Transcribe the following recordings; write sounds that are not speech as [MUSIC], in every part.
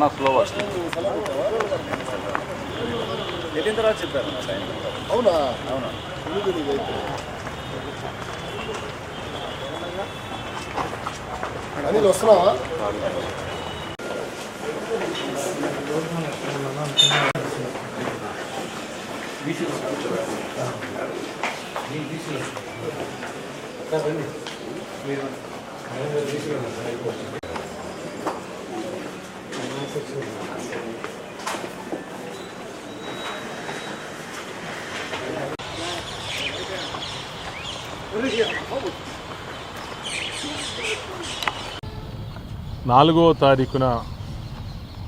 నా స్లో వస్తుంది. వెళ్ళిన తర్వాత చెప్పారు అవునా? అవునా? అనిల్ వస్తున్నావా? నాలుగో తారీఖున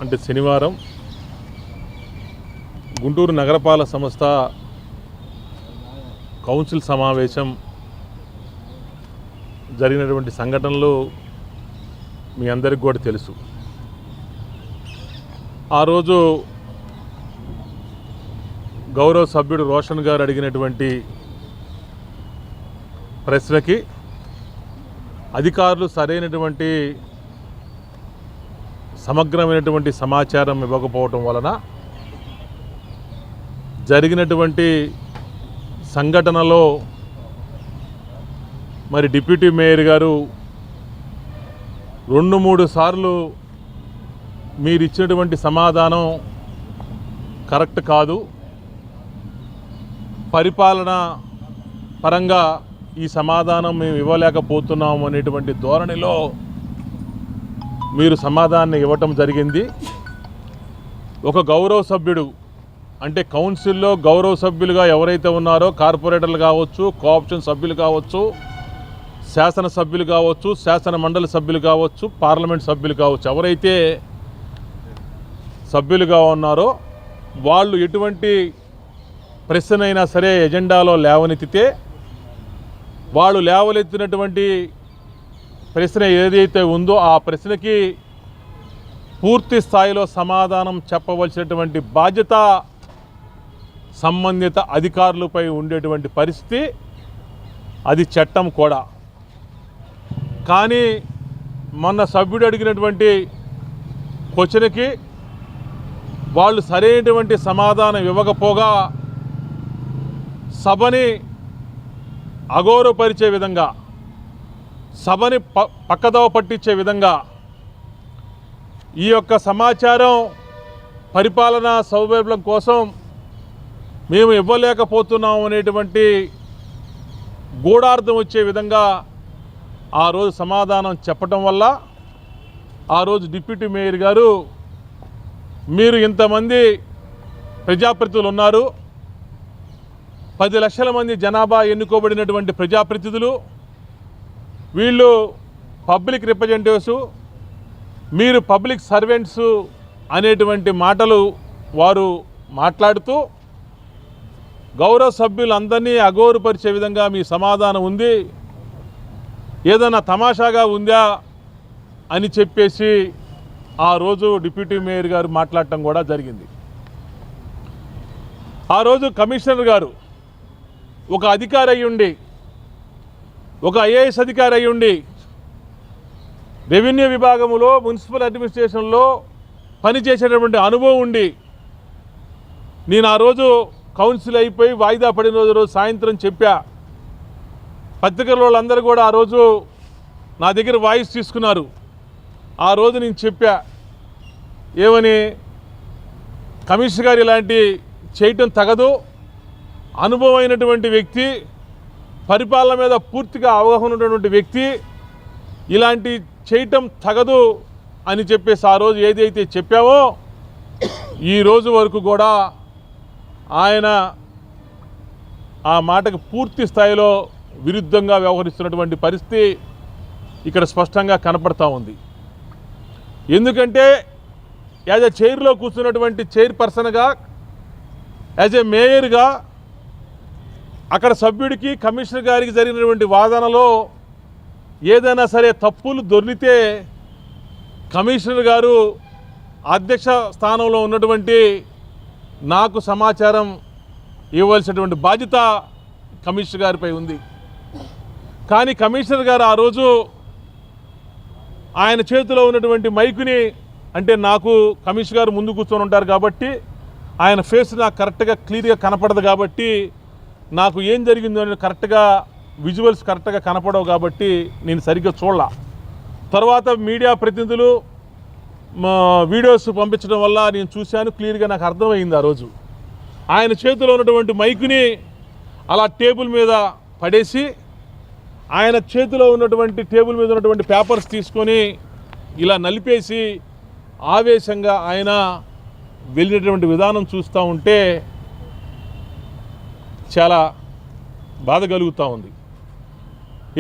అంటే శనివారం గుంటూరు నగరపాలక సంస్థ కౌన్సిల్ సమావేశం జరిగినటువంటి సంఘటనలు మీ అందరికి కూడా తెలుసు. ఆ రోజు గౌరవ సభ్యుడు రోషన్ గారు అడిగినటువంటి ప్రశ్నకి అధికారులు సరైనటువంటి సమగ్రమైనటువంటి సమాచారం ఇవ్వకపోవటం వలన జరిగినటువంటి సంఘటనలో మరి డిప్యూటీ మేయర్ గారు రెండు మూడు సార్లు మీరు ఇచ్చినటువంటి సమాధానం కరెక్ట్ కాదు. పరిపాలన పరంగా ఈ సమాధానం మేము ఇవ్వలేకపోతున్నాము అనేటువంటి ధోరణిలో మీరు సమాధానం ఇవ్వటం జరిగింది. ఒక గౌరవ సభ్యుడు అంటే కౌన్సిల్లో గౌరవ సభ్యులుగా ఎవరైతే ఉన్నారో కార్పొరేటర్లు కావచ్చు కోఆప్షన్ సభ్యులు కావచ్చు శాసన సభ్యులు కావచ్చు శాసన మండలి సభ్యులు కావచ్చు పార్లమెంట్ సభ్యులు కావచ్చు ఎవరైతే సభ్యులుగా ఉన్నారో వాళ్ళు ఎటువంటి ప్రశ్నైనా సరే ఎజెండాలో లేవనెత్తితే వాళ్ళు లేవలెత్తినటువంటి ప్రశ్న ఏదైతే ఉందో ఆ ప్రశ్నకి పూర్తి స్థాయిలో సమాధానం చెప్పవలసినటువంటి బాధ్యత సంబంధిత అధికారులపై ఉండేటువంటి పరిస్థితి అది చట్టం కూడా. కానీ మొన్న సభ్యుడు అడిగినటువంటి క్వశ్చన్కి వాళ్ళు సరైనటువంటి సమాధానం ఇవ్వకపోగా సభని అగౌరవపరిచే విధంగా సభని ప పక్కదోవ పట్టించే విధంగా ఈ యొక్క సమాచారం పరిపాలనా సౌలభ్యం కోసం మేము ఇవ్వలేకపోతున్నాం అనేటువంటి గూఢార్థం వచ్చే విధంగా ఆ రోజు సమాధానం చెప్పటం వల్ల ఆ రోజు డిప్యూటీ మేయర్ గారు మీరు ఇంతమంది ప్రజాప్రతినిధులు ఉన్నారు. పది లక్షల మంది జనాభా ఎన్నుకోబడినటువంటి ప్రజాప్రతినిధులు వీళ్ళు పబ్లిక్ రిప్రజెంటేటివ్స్ మీరు పబ్లిక్ సర్వెంట్స్ అనేటువంటి మాటలు వారు మాట్లాడుతూ గౌరవ సభ్యులందరినీ అగౌరుపరిచే విధంగా మీ సమాధానం ఉంది. ఏదైనా తమాషాగా ఉందా అని చెప్పేసి ఆ రోజు డిప్యూటీ మేయర్ గారు మాట్లాడటం కూడా జరిగింది. ఆ రోజు కమిషనర్ గారు ఒక అధికారి అయ్యుండి ఒక ఐఏఎస్ అధికారి అయ్యుండి రెవెన్యూ విభాగంలో మున్సిపల్ అడ్మినిస్ట్రేషన్లో పనిచేసేటటువంటి అనుభవం ఉండి నేను ఆ రోజు కౌన్సిల్ అయిపోయి వాయిదా పడిన రోజు రోజు సాయంత్రం చెప్పా. పత్రికల వాళ్ళందరూ కూడా ఆ రోజు నా దగ్గర వాయిస్ తీసుకున్నారు. ఆ రోజు నేను చెప్పా ఏమని కమిషనర్ గారు ఇలాంటి చేయటం తగదు. అనుభవమైనటువంటి వ్యక్తి పరిపాలన మీద పూర్తిగా అవగాహన ఉన్నటువంటి వ్యక్తి ఇలాంటి చేయటం తగదు అని చెప్పేసి ఆ రోజు ఏదైతే చెప్పామో ఈ రోజు వరకు కూడా ఆయన ఆ మాటకు పూర్తి స్థాయిలో విరుద్ధంగా వ్యవహరిస్తున్నటువంటి పరిస్థితి ఇక్కడ స్పష్టంగా కనపడతా ఉంది. ఎందుకంటే యాజ్ ఎ చైర్లో కూర్చున్నటువంటి చైర్పర్సన్గా యాజ్ ఎ మేయర్గా అక్కడ సభ్యుడికి కమిషనర్ గారికి జరిగినటువంటి వాదనలో ఏదైనా సరే తప్పులు దొర్లితే కమిషనర్ గారు అధ్యక్ష స్థానంలో ఉన్నటువంటి నాకు సమాచారం ఇవ్వాల్సినటువంటి బాధ్యత కమిషనర్ గారిపై ఉంది. కానీ కమిషనర్ గారు ఆ రోజు ఆయన చేతిలో ఉన్నటువంటి మైకుని అంటే నాకు కమిషన్ గారు ముందు కూర్చొని ఉంటారు కాబట్టి ఆయన ఫేస్ నాకు కరెక్ట్గా క్లియర్గా కనపడదు కాబట్టి నాకు ఏం జరిగిందో నేను కరెక్ట్గా విజువల్స్ కరెక్ట్గా కనపడవు కాబట్టి నేను సరిగ్గా చూడాల. తర్వాత మీడియా ప్రతినిధులు మా వీడియోస్ పంపించడం వల్ల నేను చూశాను క్లియర్గా నాకు అర్థమైంది ఆ రోజు. ఆయన చేతిలో ఉన్నటువంటి మైకుని అలా టేబుల్ మీద పడేసి ఆయన చేతిలో ఉన్నటువంటి టేబుల్ మీద ఉన్నటువంటి పేపర్స్ తీసుకొని ఇలా నలిపేసి ఆవేశంగా ఆయన వెళ్ళినటువంటి విధానం చూస్తూ ఉంటే చాలా బాధ కలుగుతూ ఉంది.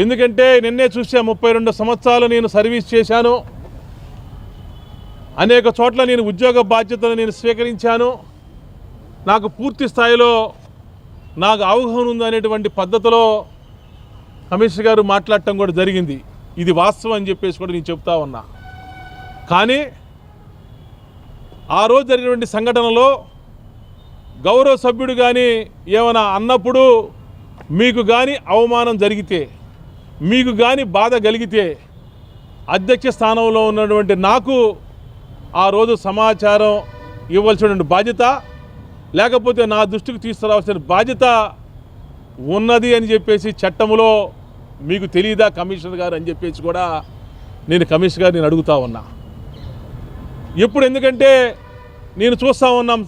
ఎందుకంటే నిన్నే చూసా ముప్పై రెండు సంవత్సరాలు నేను సర్వీస్ చేశాను. అనేక చోట్ల నేను ఉద్యోగ బాధ్యతలు నేను స్వీకరించాను. నాకు పూర్తి స్థాయిలో నాకు అవగాహన ఉంది అనేటువంటి అమిత్ షా గారు మాట్లాడటం కూడా జరిగింది. ఇది వాస్తవం అని చెప్పేసి కూడా నేను చెప్తా ఉన్నా. కానీ ఆ రోజు జరిగినటువంటి సంఘటనలో గౌరవ సభ్యుడు కానీ ఏమైనా అన్నప్పుడు మీకు కానీ అవమానం జరిగితే మీకు కానీ బాధ కలిగితే అధ్యక్ష స్థానంలో ఉన్నటువంటి నాకు ఆ రోజు సమాచారం ఇవ్వాల్సినటువంటి బాధ్యత లేకపోతే నా దృష్టికి తీసుకురావాల్సిన బాధ్యత ఉన్నది అని చెప్పేసి చట్టంలో మీకు తెలియదా కమిషనర్ గారు అని చెప్పేసి కూడా నేను కమిషనర్ గారు నేను అడుగుతా ఉన్నా. ఎప్పుడు ఎందుకంటే నేను చూస్తూ ఉన్నాం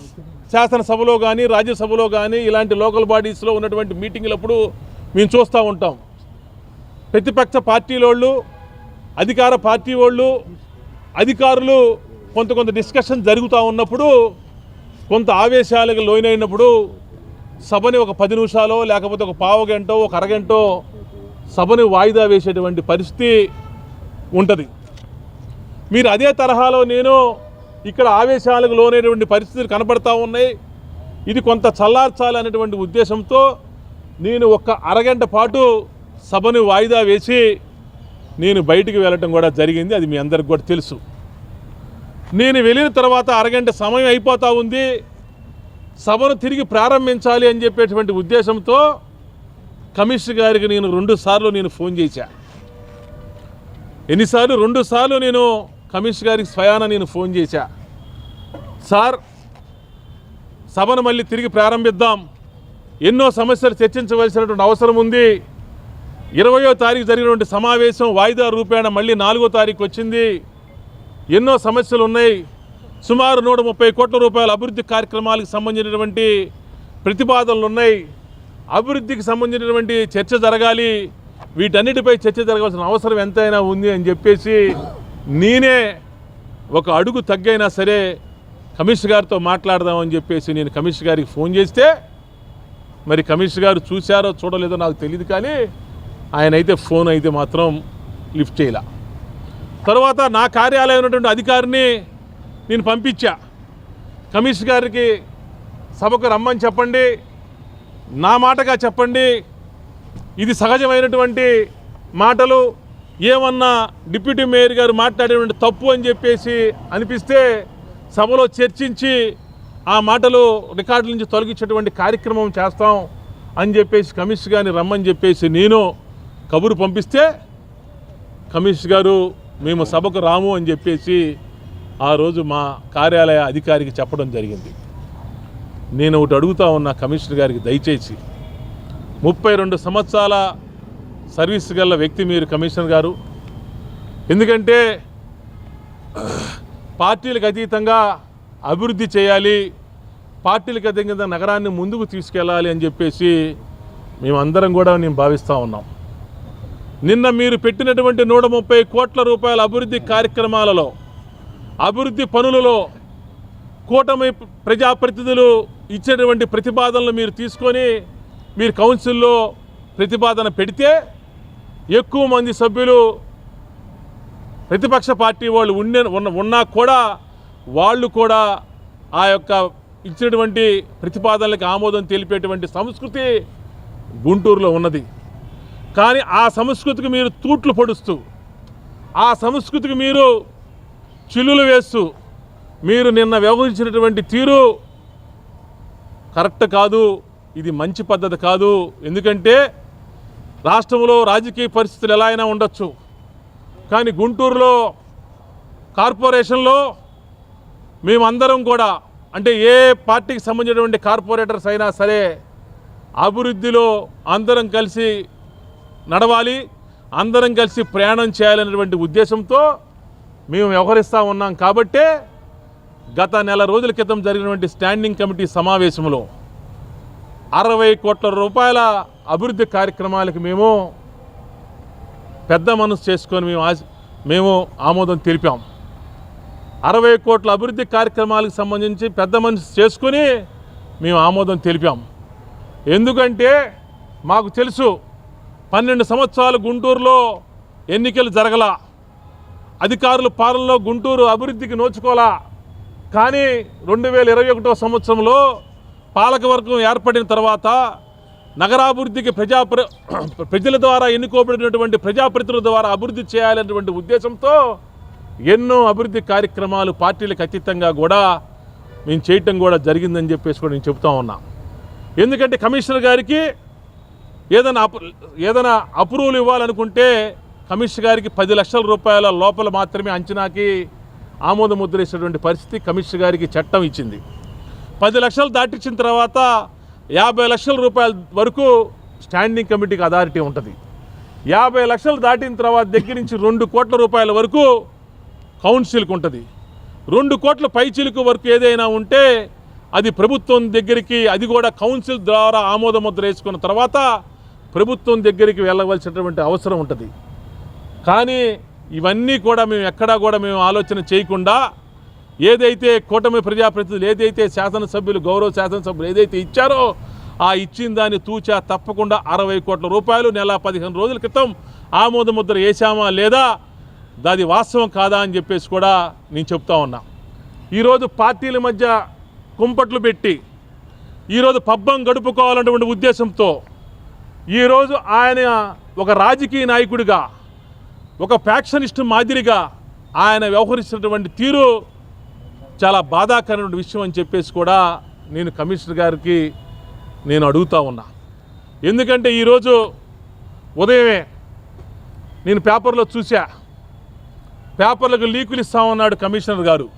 శాసనసభలో కానీ రాజ్యసభలో కానీ ఇలాంటి లోకల్ బాడీస్లో ఉన్నటువంటి మీటింగ్లప్పుడు మేము చూస్తూ ఉంటాం. ప్రతిపక్ష పార్టీల వాళ్ళు అధికార పార్టీ వాళ్ళు అధికారులు కొంత కొంత డిస్కషన్ జరుగుతూ ఉన్నప్పుడు కొంత ఆవేశాలకు లోనైనప్పుడు సభని ఒక పది నిమిషాలో లేకపోతే ఒక పావు గంటో ఒక అరగంటో సభని వాయిదా వేసేటువంటి పరిస్థితి ఉంటుంది. మీరు అదే తరహాలో నేను ఇక్కడ ఆవేశాలకు లోనేటువంటి పరిస్థితులు కనబడతా ఉన్నాయి. ఇది కొంత చల్లార్చాలి అనేటువంటి ఉద్దేశంతో నేను ఒక్క అరగంట పాటు సభను వాయిదా వేసి నేను బయటికి వెళ్ళటం కూడా జరిగింది. అది మీ అందరికి కూడా తెలుసు. నేను వెళ్ళిన తర్వాత అరగంట సమయం అయిపోతూ ఉంది. సభను తిరిగి ప్రారంభించాలి అని చెప్పేటువంటి ఉద్దేశంతో కమిషనర్ గారికి నేను రెండు సార్లు నేను ఫోన్ చేశా. ఎన్నిసార్లు? రెండు సార్లు నేను కమిషనర్ గారికి స్వయాన నేను ఫోన్ చేశా. సార్ సభను మళ్ళీ తిరిగి ప్రారంభిద్దాం. ఎన్నో సమస్యలు చర్చించవలసినటువంటి అవసరం ఉంది. ఇరవయో తారీఖు జరిగినటువంటి సమావేశం వాయిదా రూపేణ మళ్ళీ నాలుగో తారీఖు వచ్చింది. ఎన్నో సమస్యలు ఉన్నాయి. సుమారు నూట ముప్పై కోట్ల రూపాయల అభివృద్ధి కార్యక్రమాలకు సంబంధించినటువంటి ప్రతిపాదనలు ఉన్నాయి. అభివృద్ధికి సంబంధించినటువంటి చర్చ జరగాలి. వీటన్నిటిపై చర్చ జరగాల్సిన అవసరం ఎంతైనా ఉంది అని చెప్పేసి నేనే ఒక అడుగు తగ్గైనా సరే కమిషనర్ గారితో మాట్లాడదామని చెప్పేసి నేను కమిషనర్ గారికి ఫోన్ చేస్తే మరి కమిషనర్ గారు చూశారో చూడలేదో నాకు తెలియదు కానీ ఆయన అయితే ఫోన్ అయితే మాత్రం లిఫ్ట్ చేయలే. తర్వాత నా కార్యాలయం ఉన్నటువంటి అధికారిని నేను పంపించా. కమిషనర్ గారికి సభకు రమ్మని చెప్పండి. నా మాటగా చెప్పండి. ఇది సహజమైనటువంటి మాటలు. ఏమన్నా డిప్యూటీ మేయర్ గారు మాట్లాడేటువంటి తప్పు అని చెప్పేసి అనిపిస్తే సభలో చర్చించి ఆ మాటలు రికార్డుల నుంచి తొలగించేటువంటి కార్యక్రమం చేస్తాం అని చెప్పేసి కమిషన్ గారిని రమ్మని చెప్పేసి నేను కబురు పంపిస్తే కమిష్ గారు మేము సభకు రాము అని చెప్పేసి ఆ రోజు మా కార్యాలయ అధికారికి చెప్పడం జరిగింది. నేను ఒకటి అడుగుతా ఉన్నా కమిషనర్ గారికి దయచేసి. ముప్పై రెండు సంవత్సరాల సర్వీస్ గల వ్యక్తి మీరు కమిషనర్ గారు. ఎందుకంటే పార్టీలకు అతీతంగా అభివృద్ధి చేయాలి పార్టీలకు అతీతంగా నగరాన్ని ముందుకు తీసుకెళ్ళాలి అని చెప్పేసి మేమందరం కూడా మేము భావిస్తూ ఉన్నాం. నిన్న మీరు పెట్టినటువంటి నూట ముప్పై కోట్ల రూపాయల అభివృద్ధి కార్యక్రమాలలో అభివృద్ధి పనులలో కూటమి ప్రజాప్రతినిధులు ఇచ్చినటువంటి ప్రతిపాదనలు మీరు తీసుకొని మీరు కౌన్సిల్లో ప్రతిపాదన పెడితే ఎక్కువ మంది సభ్యులు ప్రతిపక్ష పార్టీ వాళ్ళు ఉండే ఉన్న ఉన్నా కూడా వాళ్ళు కూడా ఆ యొక్క ఇచ్చినటువంటి ప్రతిపాదనలకు ఆమోదం తెలిపేటువంటి సంస్కృతి గుంటూరులో ఉన్నది. కానీ ఆ సంస్కృతికి మీరు తూట్లు పొడుస్తూ ఆ సంస్కృతికి మీరు చిల్లులు వేస్తూ మీరు నిన్న వ్యవహరించినటువంటి తీరు కరెక్ట్ కాదు ఇది మంచి పద్ధతి కాదు. ఎందుకంటే రాష్ట్రంలో రాజకీయ పరిస్థితులు ఎలా అయినా ఉండొచ్చు. కానీ గుంటూరులో కార్పొరేషన్లో మేమందరం కూడా అంటే ఏ పార్టీకి సంబంధించినటువంటి కార్పొరేటర్స్ అయినా సరే అభివృద్ధిలో అందరం కలిసి నడవాలి అందరం కలిసి ప్రయాణం చేయాలనేటువంటి ఉద్దేశంతో మేము వ్యవహరిస్తూ ఉన్నాం కాబట్టే గత నెల రోజుల క్రితం జరిగినటువంటి స్టాండింగ్ కమిటీ సమావేశంలో అరవై కోట్ల రూపాయల అభివృద్ధి కార్యక్రమాలకు మేము పెద్ద మనసు చేసుకొని మేము మేము ఆమోదం తెలిపాం. అరవై కోట్ల అభివృద్ధి కార్యక్రమాలకు సంబంధించి పెద్ద మనసు చేసుకుని మేము ఆమోదం తెలిపాం. ఎందుకంటే మాకు తెలుసు పన్నెండు సంవత్సరాలు గుంటూరులో ఎన్నికలు జరగల అధికారుల పాలనలో గుంటూరు అభివృద్ధికి నోచుకోలా కానీ రెండు వేల ఇరవై ఒకటో సంవత్సరంలో పాలకవర్గం ఏర్పడిన తర్వాత నగరాభివృద్ధికి ప్రజా [COUGHS] ప్రజల ద్వారా ఎన్నుకోబడినటువంటి ప్రజాప్రతినిధుల ద్వారా అభివృద్ధి చేయాలనేటువంటి ఉద్దేశంతో ఎన్నో అభివృద్ధి కార్యక్రమాలు పార్టీలకు అతీతంగా కూడా మేము చేయటం కూడా జరిగిందని చెప్పేసి కూడా నేను చెప్తా ఉన్నా. ఎందుకంటే కమిషనర్ గారికి ఏదైనా అప్రూ ఏదైనా అప్రూవల్ ఇవ్వాలనుకుంటే కమిషనర్ గారికి పది లక్షల రూపాయల లోపల మాత్రమే అంచనాకి ఆమోద ముద్ర ఇచ్చినటువంటి పరిస్థితి కమిషనర్ గారికి చట్టం ఇచ్చింది. పది లక్షలు దాటించిన తర్వాత యాభై లక్షల రూపాయల వరకు స్టాండింగ్ కమిటీకి అథారిటీ ఉంటుంది. యాభై లక్షలు దాటిన తర్వాత దగ్గర నుంచి రెండు కోట్ల రూపాయల వరకు కౌన్సిల్కి ఉంటుంది. రెండు కోట్ల పైచిలుకు వరకు ఏదైనా ఉంటే అది ప్రభుత్వం దగ్గరికి అది కూడా కౌన్సిల్ ద్వారా ఆమోద ముద్ర వేసుకున్న తర్వాత ప్రభుత్వం దగ్గరికి వెళ్ళవలసినటువంటి అవసరం ఉంటుంది. కానీ ఇవన్నీ కూడా మేము ఎక్కడా కూడా మేము ఆలోచన చేయకుండా ఏదైతే కూటమి ప్రజాప్రతినిధులు ఏదైతే శాసనసభ్యులు గౌరవ శాసనసభ్యులు ఏదైతే ఇచ్చారో ఆ ఇచ్చిన దాన్ని తూచా తప్పకుండా అరవై కోట్ల రూపాయలు నెల పదిహేను రోజుల క్రితం ఆమోద ముద్ర వేసామా లేదా దాది వాస్తవం కాదా అని చెప్పేసి కూడా నేను చెప్తా ఉన్నా. ఈరోజు పార్టీల మధ్య కుంపట్లు పెట్టి ఈరోజు పబ్బం గడుపుకోవాలన్నటువంటి ఉద్దేశంతో ఈరోజు ఆయన ఒక రాజకీయ నాయకుడిగా ఒక ఫ్యాక్షనిస్ట్ మాదిరిగా ఆయన వ్యవహరిస్తున్నటువంటి తీరు చాలా బాధాకరమైన విషయం అని చెప్పేసి కూడా నేను కమిషనర్ గారికి నేను అడుగుతా ఉన్నా. ఎందుకంటే ఈరోజు ఉదయమే నేను పేపర్లో చూసా పేపర్లకు లీకులు ఇస్తామన్నాడు కమిషనర్ గారు.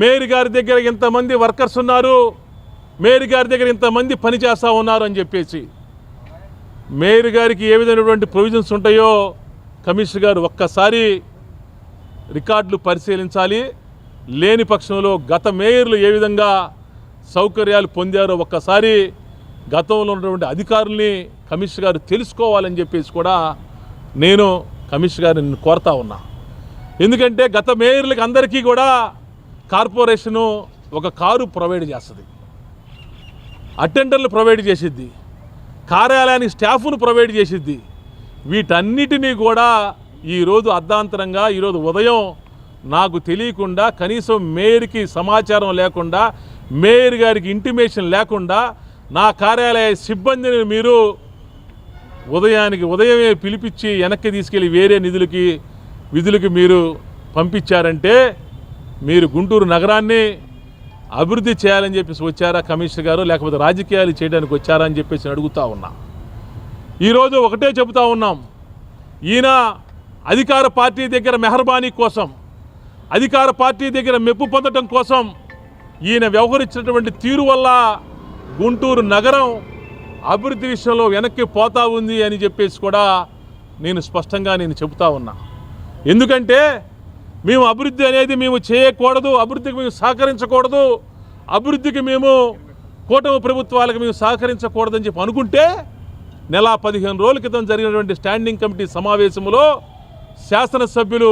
మేయర్ గారి దగ్గర ఇంతమంది వర్కర్స్ ఉన్నారు. మేయర్ గారి దగ్గర ఇంతమంది పని చేస్తూ ఉన్నారు అని చెప్పేసి. మేరీ గారికి ఏ విధమైనటువంటి ప్రొవిజన్స్ ఉంటాయో కమిషనర్ గారు ఒక్కసారి రికార్డులు పరిశీలించాలి. లేని పక్షంలో గత మేయర్లు ఏ విధంగా సౌకర్యాలు పొందారో ఒక్కసారి గతంలో ఉన్నటువంటి అధికారుల్ని కమిషనర్ గారు తెలుసుకోవాలని చెప్పేసి కూడా నేను కమిషనర్ గారిని కోరుతా ఉన్నా. ఎందుకంటే గత మేయర్లకి అందరికీ కూడా కార్పొరేషను ఒక కారు ప్రొవైడ్ చేస్తుంది. అటెండర్లు ప్రొవైడ్ చేసిద్ది. కార్యాలయానికి స్టాఫ్ను ప్రొవైడ్ చేసిద్ది. వీటన్నిటినీ కూడా ఈరోజు అర్ధాంతరంగా ఈరోజు ఉదయం నాకు తెలియకుండా కనీసం మేయర్కి సమాచారం లేకుండా మేయర్ గారికి ఇంటిమేషన్ లేకుండా నా కార్యాలయ సిబ్బందిని మీరు ఉదయానికి ఉదయమే పిలిపించి వెనక్కి తీసుకెళ్ళి వేరే నిధులకి విధులకి మీరు పంపించారంటే మీరు గుంటూరు నగరాన్ని అభివృద్ధి చేయాలని చెప్పేసి వచ్చారా కమిషనర్ గారు? లేకపోతే రాజకీయాలు చేయడానికి వచ్చారా అని చెప్పేసి అడుగుతా ఉన్నా. ఈరోజు ఒకటే చెబుతా ఉన్నాం. ఈయన అధికార పార్టీ దగ్గర మెహర్బానీ కోసం అధికార పార్టీ దగ్గర మెప్పు పొందడం కోసం ఈయన వ్యవహరించినటువంటి తీరు వల్ల గుంటూరు నగరం అభివృద్ధి విషయంలో వెనక్కి పోతా ఉంది అని చెప్పేసి కూడా నేను స్పష్టంగా నేను చెబుతా ఉన్నా. ఎందుకంటే మేము అభివృద్ధి అనేది మేము చేయకూడదు అభివృద్ధికి మేము సహకరించకూడదు అభివృద్ధికి మేము కూటమి ప్రభుత్వాలకు మేము సహకరించకూడదని చెప్పి అనుకుంటే నెల పదిహేను రోజుల క్రితం జరిగినటువంటి స్టాండింగ్ కమిటీ సమావేశంలో శాసనసభ్యులు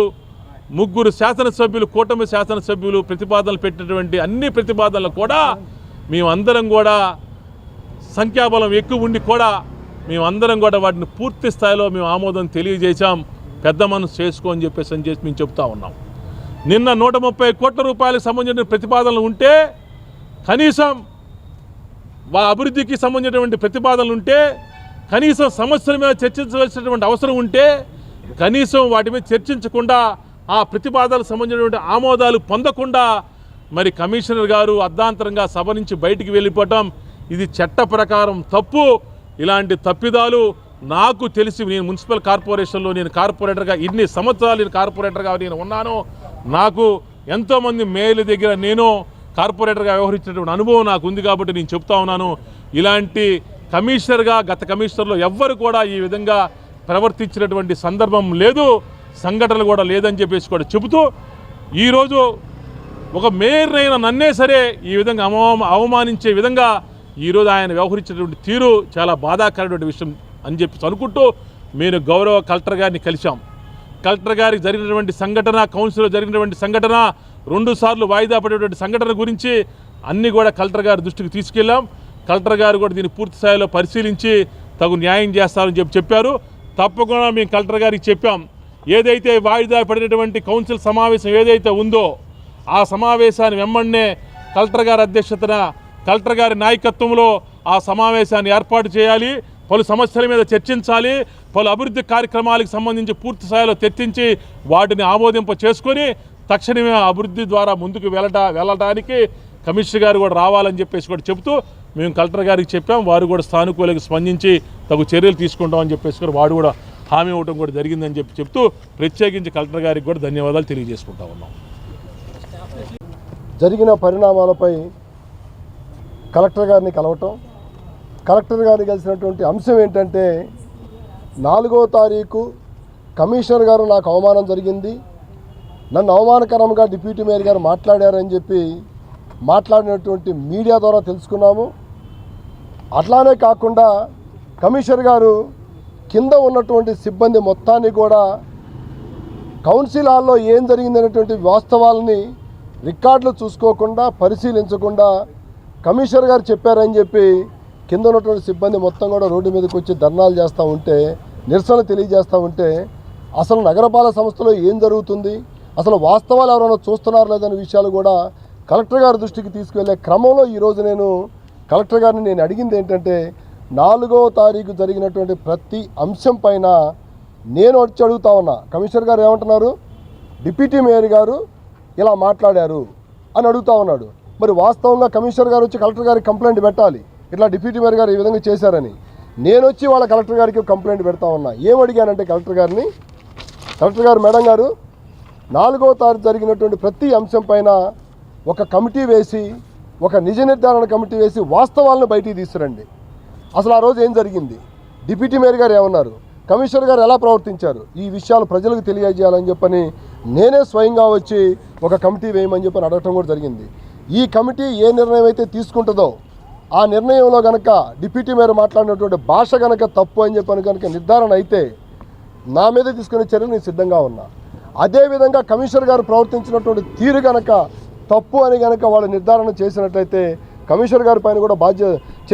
ముగ్గురు శాసనసభ్యులు కూటమి శాసనసభ్యులు ప్రతిపాదనలు పెట్టినటువంటి అన్ని ప్రతిపాదనలు కూడా మేమందరం కూడా సంఖ్యాబలం ఎక్కువ ఉండి కూడా మేమందరం కూడా వాటిని పూర్తి స్థాయిలో మేము ఆమోదం తెలియజేశాం. పెద్ద మనసు చేసుకో అని చెప్పేసి అని చెప్పి మేము చెప్తా ఉన్నాం. నిన్న నూట ముప్పై కోట్ల రూపాయలకు సంబంధించిన ప్రతిపాదనలు ఉంటే కనీసం వా అభివృద్ధికి సంబంధించినటువంటి ప్రతిపాదనలు ఉంటే కనీసం సమస్యల మీద చర్చించవలసినటువంటి అవసరం ఉంటే కనీసం వాటి మీద చర్చించకుండా ఆ ప్రతిపాదనలకు సంబంధించినటువంటి ఆమోదాలు పొందకుండా మరి కమిషనర్ గారు అర్ధాంతరంగా సభ నుంచి బయటికి వెళ్ళిపోవటం ఇది చట్ట ప్రకారం తప్పు. ఇలాంటి తప్పిదాలు నాకు తెలిసి నేను మున్సిపల్ కార్పొరేషన్లో నేను కార్పొరేటర్గా ఇన్ని సంవత్సరాలు నేను కార్పొరేటర్గా నేను ఉన్నాను. నాకు ఎంతోమంది మేయర్ల దగ్గర నేను కార్పొరేటర్గా వ్యవహరించినటువంటి అనుభవం నాకు ఉంది కాబట్టి నేను చెప్తా ఉన్నాను. ఇలాంటి కమిషనర్గా గత కమిషనర్లో ఎవ్వరు కూడా ఈ విధంగా ప్రవర్తించినటువంటి సందర్భం లేదు సంఘటనలు కూడా లేదని చెప్పేసి కూడా చెబుతూ ఈరోజు ఒక మేయర్నైనా నన్నే సరే ఈ విధంగా అవమానించే విధంగా ఈరోజు ఆయన వ్యవహరించినటువంటి తీరు చాలా బాధాకరమైనటువంటి విషయం అని చెప్పి అనుకుంటూ నేను గౌరవ కలెక్టర్ గారిని కలిశాం. కలెక్టర్ గారికి జరిగినటువంటి సంఘటన కౌన్సిల్లో జరిగినటువంటి సంఘటన రెండు సార్లు వాయిదా పడేటువంటి సంఘటన గురించి అన్నీ కూడా కలెక్టర్ గారి దృష్టికి తీసుకెళ్ళాం. కలెక్టర్ గారు కూడా దీన్ని పూర్తి స్థాయిలో పరిశీలించి తగు న్యాయం చేస్తారని చెప్పి చెప్పారు. తప్పకుండా మేము కలెక్టర్ గారికి చెప్పాం. ఏదైతే వాయిదా పడినటువంటి కౌన్సిల్ సమావేశం ఏదైతే ఉందో ఆ సమావేశాన్ని వెంబడినే కలెక్టర్ గారి అధ్యక్షతన కలెక్టర్ గారి నాయకత్వంలో ఆ సమావేశాన్ని ఏర్పాటు చేయాలి. పలు సమస్యల మీద చర్చించాలి. పలు అభివృద్ధి కార్యక్రమాలకు సంబంధించి పూర్తి స్థాయిలో చర్చించి వాటిని ఆమోదింప చేసుకొని తక్షణమే అభివృద్ధి ద్వారా ముందుకు వెళ్ళట వెళ్ళడానికి కమిషనర్ గారు కూడా రావాలని చెప్పేసి కూడా చెబుతూ మేము కలెక్టర్ గారికి చెప్పాం వారు కూడా సానుకూలంగా స్పందించి తగు చర్యలు తీసుకుంటామని చెప్పేసి కూడా వాడు కూడా హామీ ఇవ్వడం కూడా జరిగిందని చెప్పి చెప్తూ ప్రత్యేకించి కలెక్టర్ గారికి కూడా ధన్యవాదాలు తెలియజేసుకుంటా ఉన్నాం. జరిగిన పరిణామాలపై కలెక్టర్ గారిని కలవటం కలెక్టర్ గారిని కలిసినటువంటి అంశం ఏంటంటే నాలుగో తారీఖు కమిషనర్ గారు నాకు అవమానం జరిగింది. నన్ను అవమానకరంగా డిప్యూటీ మేయర్ గారు మాట్లాడారని చెప్పి మాట్లాడినటువంటి మీడియా ద్వారా తెలుసుకున్నాము. అట్లానే కాకుండా కమిషనర్ గారు కింద ఉన్నటువంటి సిబ్బంది మొత్తాన్ని కూడా కౌన్సిల్ హాల్లో ఏం జరిగిందనేటువంటి వాస్తవాలని రికార్డులు చూసుకోకుండా పరిశీలించకుండా కమిషనర్ గారు చెప్పారని చెప్పి కింద ఉన్నటువంటి సిబ్బంది మొత్తం కూడా రోడ్డు మీదకి వచ్చి ధర్నాలు చేస్తూ ఉంటే నిరసన తెలియజేస్తూ ఉంటే అసలు నగరపాలక సంస్థలో ఏం జరుగుతుంది? అసలు వాస్తవాలు ఎవరైనా చూస్తున్నారు లేదనే విషయాలు కూడా కలెక్టర్ గారి దృష్టికి తీసుకువెళ్ళే క్రమంలో ఈరోజు నేను కలెక్టర్ గారిని నేను అడిగింది ఏంటంటే నాలుగో తారీఖు జరిగినటువంటి ప్రతి అంశం పైన నేను వచ్చి అడుగుతా ఉన్నా. కమిషనర్ గారు ఏమంటున్నారు? డిప్యూటీ మేయర్ గారు ఇలా మాట్లాడారు అని అడుగుతా ఉన్నాడు. మరి వాస్తవంగా కమిషనర్ గారు వచ్చి కలెక్టర్ గారికి కంప్లైంట్ పెట్టాలి. ఇట్లా డిప్యూటీ మేయర్ గారు ఈ విధంగా చేశారని. నేను వచ్చి వాళ్ళ కలెక్టర్ గారికి కంప్లైంట్ పెడతా ఉన్నా. ఏం అడిగానంటే కలెక్టర్ గారిని? కలెక్టర్ గారు మేడం గారు నాలుగో తారీఖు జరిగినటువంటి ప్రతి అంశం పైన ఒక కమిటీ వేసి ఒక నిజ నిర్ధారణ కమిటీ వేసి వాస్తవాలను బయటికి తీసుకురండి. అసలు ఆ రోజు ఏం జరిగింది? డిప్యూటీ మేయర్ గారు ఏమన్నారు? కమిషనర్ గారు ఎలా ప్రవర్తించారు? ఈ విషయాలు ప్రజలకు తెలియజేయాలని చెప్పని నేనే స్వయంగా వచ్చి ఒక కమిటీ వేయమని చెప్పని అడగటం కూడా జరిగింది. ఈ కమిటీ ఏ నిర్ణయం అయితే తీసుకుంటుందో ఆ నిర్ణయంలో కనుక డిప్యూటీ మేయర్ మాట్లాడినటువంటి భాష కనుక తప్పు అని చెప్పని కనుక నిర్ధారణ అయితే నా మీద తీసుకునే చర్యలు నేను సిద్ధంగా ఉన్నా. అదేవిధంగా కమిషనర్ గారు ప్రవర్తించినటువంటి తీరు కనుక తప్పు అని కనుక వాళ్ళు నిర్ధారణ చేసినట్లయితే కమిషనర్ గారి పైన కూడా బాధ్య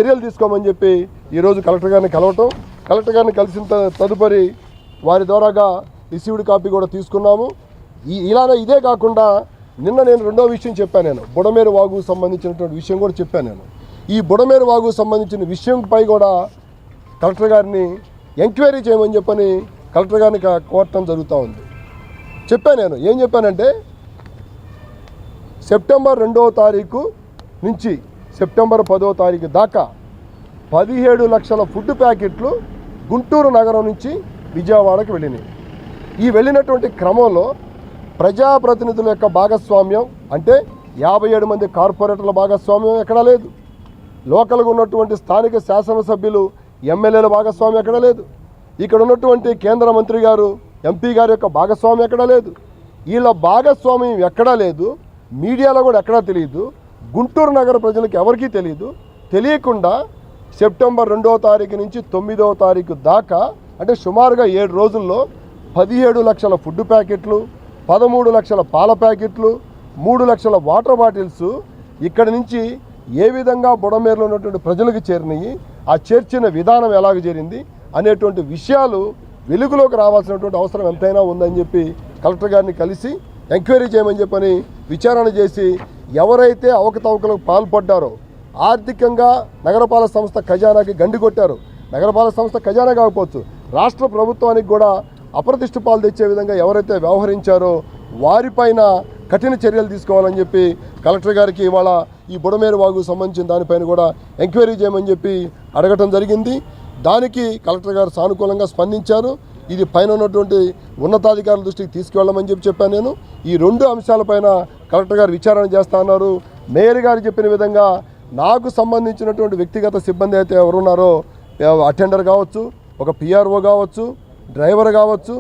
చర్యలు తీసుకోమని చెప్పి ఈరోజు కలెక్టర్ గారిని కలవటం. కలెక్టర్ గారిని కలిసిన త- తదుపరి వారి ద్వారాగా రిసీవ్డ్ కాపీ కూడా తీసుకున్నాము. ఈ ఇలానే ఇదే కాకుండా నిన్న నేను రెండో విషయం చెప్పాను నేను. బుడమేరు వాగుకు సంబంధించినటువంటి విషయం కూడా చెప్పాను నేను. ఈ బుడమేరు వాగుకు సంబంధించిన విషయంపై కూడా కలెక్టర్ గారిని ఎంక్వైరీ చేయమని చెప్పని కలెక్టర్ గారిని కా- కోరటం జరుగుతూ ఉంది. చెప్పాను నేను. ఏం చెప్పానంటే సెప్టెంబర్ రెండవ తారీఖు నుంచి సెప్టెంబర్ పదో తారీఖు దాకా పదిహేడు లక్షల ఫుడ్ ప్యాకెట్లు గుంటూరు నగరం నుంచి విజయవాడకు వెళ్ళినాయి. ఈ వెళ్ళినటువంటి క్రమంలో ప్రజాప్రతినిధుల యొక్క భాగస్వామ్యం అంటే యాభై ఏడు మంది కార్పొరేటర్ల భాగస్వామ్యం ఎక్కడా లేదు. లోకల్గా ఉన్నటువంటి స్థానిక శాసనసభ్యులు ఎమ్మెల్యేల భాగస్వామ్యం ఎక్కడా లేదు. ఇక్కడ ఉన్నటువంటి కేంద్ర మంత్రి గారు ఎంపీ గారి యొక్క భాగస్వామ్యం ఎక్కడా లేదు. వీళ్ళ భాగస్వామ్యం ఎక్కడా లేదు. మీడియాలో కూడా ఎక్కడా తెలియదు. గుంటూరు నగర ప్రజలకు ఎవరికీ తెలియదు. తెలియకుండా సెప్టెంబర్ రెండవ తారీఖు నుంచి తొమ్మిదవ తారీఖు దాకా అంటే సుమారుగా ఏడు రోజుల్లో పదిహేడు లక్షల ఫుడ్ ప్యాకెట్లు పదమూడు లక్షల పాల ప్యాకెట్లు మూడు లక్షల వాటర్ బాటిల్స్ ఇక్కడి నుంచి ఏ విధంగా బుడమేరులో ఉన్నటువంటి ప్రజలకు చేరినాయి ఆ చేర్చిన విధానం ఎలాగ చేరింది అనేటువంటి విషయాలు వెలుగులోకి రావాల్సినటువంటి అవసరం ఎంతైనా ఉందని చెప్పి కలెక్టర్ గారిని కలిసి ఎంక్వైరీ చేయమని చెప్పని విచారణ చేసి ఎవరైతే అవకతవకలకు పాల్పడ్డారో ఆర్థికంగా నగరపాలక సంస్థ ఖజానాకి గండి కొట్టారు. నగరపాలక సంస్థ ఖజానా కాకపోవచ్చు. రాష్ట్ర ప్రభుత్వానికి కూడా అప్రతిష్ట పాలు తెచ్చే విధంగా ఎవరైతే వ్యవహరించారో వారిపైన కఠిన చర్యలు తీసుకోవాలని చెప్పి కలెక్టర్ గారికి ఇవాళ ఈ బుడమేరు వాగు సంబంధించిన దానిపైన కూడా ఎంక్వైరీ చేయమని చెప్పి అడగటం జరిగింది. దానికి కలెక్టర్ గారు సానుకూలంగా స్పందించారు. ఇది పైన ఉన్నటువంటి ఉన్నతాధికారుల దృష్టికి తీసుకువెళ్ళమని చెప్పి చెప్పాను నేను. ఈ రెండు అంశాలపైన కలెక్టర్ గారు విచారణ చేస్తా ఉన్నారు. మేయర్ గారు చెప్పిన విధంగా నాకు సంబంధించినటువంటి వ్యక్తిగత సిబ్బంది అయితే ఎవరున్నారో అటెండర్ కావచ్చు ఒక పిఆర్ఓ కావచ్చు డ్రైవర్ కావచ్చు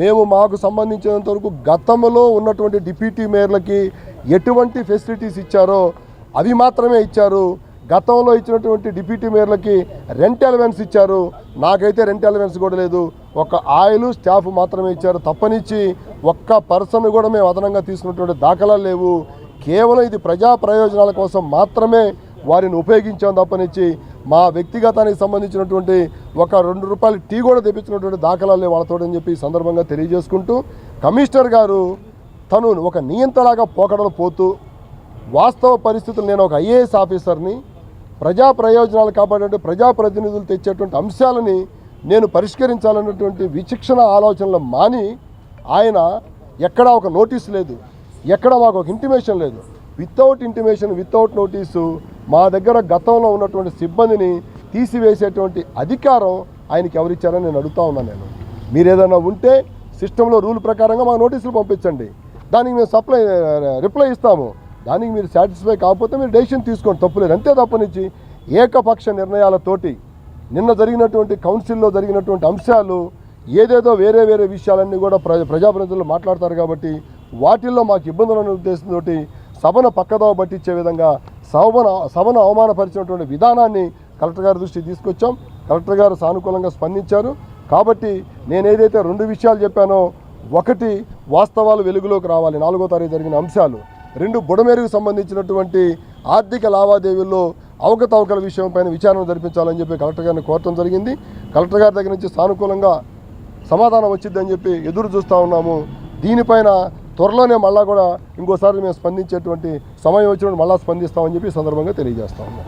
మేము మాకు సంబంధించినంత వరకు గతంలో ఉన్నటువంటి డిప్యూటీ మేయర్లకి ఎటువంటి ఫెసిలిటీస్ ఇచ్చారో అవి మాత్రమే ఇచ్చారు. గతంలో ఇచ్చినటువంటి డిప్యూటీ మేయర్లకి రెంట్ అలవెన్స్ ఇచ్చారు. నాకైతే రెంట్ అలవెన్స్ కూడా లేదు. ఒక ఆయిల్ స్టాఫ్ మాత్రమే ఇచ్చారు. తప్పనిచ్చి ఒక్క పర్సన్ కూడా మేము అదనంగా తీసుకున్నటువంటి దాఖలాలు లేవు. కేవలం ఇది ప్రజా ప్రయోజనాల కోసం మాత్రమే వారిని ఉపయోగించాం తప్పనిచ్చి మా వ్యక్తిగతానికి సంబంధించినటువంటి ఒక రెండు రూపాయలు టీ కూడా తెప్పించినటువంటి దాఖలాలే వాళ్ళతోడని చెప్పి సందర్భంగా తెలియజేసుకుంటూ కమిషనర్ గారు తను ఒక నియంతలాగా పోకడలు పోతూ వాస్తవ పరిస్థితులు నేను ఒక ఐఏఎస్ ఆఫీసర్ని ప్రజా ప్రయోజనాలు కాపాడే ప్రజాప్రతినిధులు తెచ్చేటువంటి అంశాలని నేను పరిష్కరించాలన్నటువంటి విచక్షణ ఆలోచనలు మాని ఆయన ఎక్కడా ఒక నోటీస్ లేదు ఎక్కడ మాకు ఒక ఇంటిమేషన్ లేదు. వితౌట్ ఇంటిమేషన్ వితౌట్ నోటీసు మా దగ్గర గతంలో ఉన్నటువంటి సిబ్బందిని తీసివేసేటువంటి అధికారం ఆయనకి ఎవరిచ్చారని నేను అడుగుతా ఉన్నాను నేను. మీరు ఏదైనా ఉంటే సిస్టంలో రూల్ ప్రకారంగా మా నోటీసులు పంపించండి. దానికి మేము సప్లై రిప్లై ఇస్తాము. దానికి మీరు సాటిస్ఫై కాకపోతే మీరు డెసిషన్ తీసుకోండి. తప్పులేదు అంతే తప్పనిచ్చి ఏకపక్ష నిర్ణయాలతోటి నిన్న జరిగినటువంటి కౌన్సిల్లో జరిగినటువంటి అంశాలు ఏదేదో వేరే వేరే విషయాలన్నీ కూడా ప్ర ప్రజాప్రతినిధులు మాట్లాడతారు కాబట్టి వాటిల్లో మాకు ఇబ్బందులు అనే ఉద్దేశంతో సభను పక్కదోవ పట్టించే విధంగా సభను సభను అవమానపరిచినటువంటి విధానాన్ని కలెక్టర్ గారి దృష్టికి తీసుకొచ్చాం. కలెక్టర్ గారు సానుకూలంగా స్పందించారు. కాబట్టి నేను ఏదైతే రెండు విషయాలు చెప్పానో ఒకటి వాస్తవాలు వెలుగులోకి రావాలి. నాలుగో తారీఖు జరిగిన అంశాలు. రెండు బుడమేరుకు సంబంధించినటువంటి ఆర్థిక లావాదేవీల్లో అవకతవకల విషయం పైన విచారణ జరిపించాలని చెప్పి కలెక్టర్ గారిని కోరటం జరిగింది. కలెక్టర్ గారి దగ్గర నుంచి సానుకూలంగా సమాధానం వచ్చిందని చెప్పి ఎదురు చూస్తూ ఉన్నాము. దీనిపైన త్వరలోనే మళ్ళా కూడా ఇంకోసారి మేము స్పందించేటువంటి సమయం వచ్చినప్పుడు మళ్ళా స్పందిస్తామని చెప్పి సందర్భంగా తెలియజేస్తా ఉన్నాం.